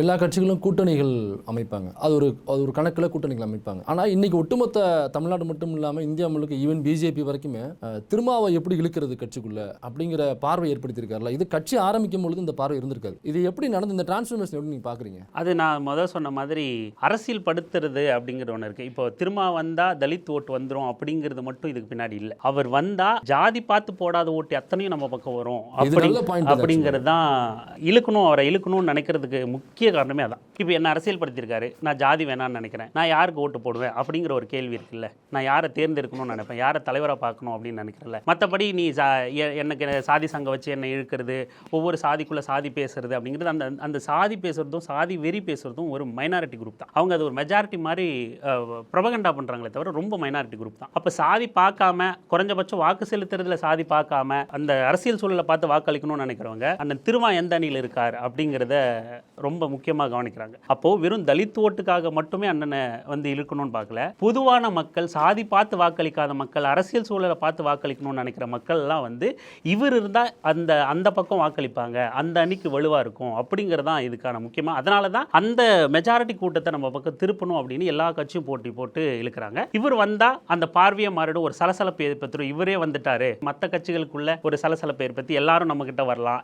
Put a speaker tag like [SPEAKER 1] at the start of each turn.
[SPEAKER 1] எல்லா கட்சிகளும் கூட்டணிகள் அமைப்பாங்க. அது ஒரு அது ஒரு கணக்கில் கூட்டணிகள் அமைப்பாங்க. ஆனால் இன்னைக்கு ஒட்டுமொத்த தமிழ்நாடு மட்டும் இல்லாமல் இந்தியா முழுக்க ஈவன் பிஜேபி வரைக்குமே திருமாவை எப்படி இழுக்கிறது கட்சிக்குள்ள அப்படிங்கிற பார்வை ஏற்படுத்தியிருக்காருல இது கட்சி ஆரம்பிக்கும் பொழுது இந்த பார்வை இருந்திருக்காது. இது எப்படி நடந்து இந்த டிரான்ஸ்ஃபர்மேஷன் எப்படி நீங்கள் பார்க்குறீங்க
[SPEAKER 2] அது நான் முதல் சொன்ன மாதிரி அரசியல் படுத்துறது அப்படிங்கிற ஒன்று இருக்குது இப்போ திரும்ப வந்தால் தலித் ஓட்டு வந்துடும் அப்படிங்கிறது மட்டும் இதுக்கு பின்னாடி இல்லை. அவர் வந்தால் ஜாதி பார்த்து போடாத ஓட்டு அத்தனையும் நம்ம பக்கம் வரும். அப்படி அப்படிங்கிறது தான் இழுக்கணும் அவரை இழுக்கணும்னு நினைக்கிறதுக்கு முக்கிய காரணமே அதான். இப்போ என்ன அரசியல் படுத்தியிருக்காரு நான் ஜாதி வேணாம்னு நினைக்கிறேன் நான் யாருக்கு ஓட்டு போடுவேன் அப்படிங்கிற ஒரு கேள்வி இருக்குல்ல. நான் யாரை தேர்ந்தெடுக்கணும்னு நினைப்பேன் யாரை தலைவராக பார்க்கணும் அப்படின்னு நினைக்கிறல மற்றபடி நீ சா எனக்கு சாதி சங்கம் வச்சு என்னை இழுக்கிறது ஒவ்வொரு சாதிக்குள்ளே சாதி பேசுறது அப்படிங்கிறது அந்த அந்த சாதி பேசுறதும் சாதி வெறி பேசுறதும் ஒரு மைனாரிட்டி குரூப் தான். அவங்க அது ஒரு மெஜாரிட்டி மாதிரி ப்ரொபகண்டா பண்ணுறாங்களே தவிர ரொம்ப மைனாரிட்டி குரூப் தான். அப்போ சாதி பார்க்காம குறைஞ்சபட்சம் வாக்கு செலுத்துறதுல சாதி பார்க்காம அந்த அரசியல் சூழலை பார்த்து வாக்களிக்கணும்னு நினைக்கிறவங்க அந்த திருமா எந்த அணியில் இருக்கார் அப்படிங்கிறத ரொம்ப முக்கியமாக கவனிக்கிறாங்க. அப்போது வெறும் தலித் ஓட்டுக்காக மட்டுமே அண்ணனை வந்து இழுக்கணும்னு பார்க்கல. பொதுவான மக்கள் சாதி பார்த்து வாக்களிக்காத மக்கள் அரசியல் சூழலை பார்த்து வாக்களிக்கணும்னு நினைக்கிற மக்கள்லாம் வந்து இவர் இருந்தால் அந்த அந்த பக்கம் வாக்களிப்பாங்க. அந்த அணிக்கு வலுவாக இருக்கும் அப்படிங்கிறது தான் இதுக்கான முக்கியமாக அதனால தான் அந்த மெஜாரிட்டி கூட்டத்தை நம்ம பக்கம் திருப்பணும் அப்படின்னு எல்லா கட்சியும் போட்டி போட்டு இழுக்கிறாங்க. இவர் வந்தால் அந்த பார்வையை மாறிடும். ஒரு சலசலப்பு ஏற்படுத்தும் இவரே வந்துட்டாரு. மற்ற கட்சிகளுக்குள்ள ஒரு சலசலப்பு ஏற்படுத்தி எல்லாரும் நம்ம கிட்ட வரலாம்.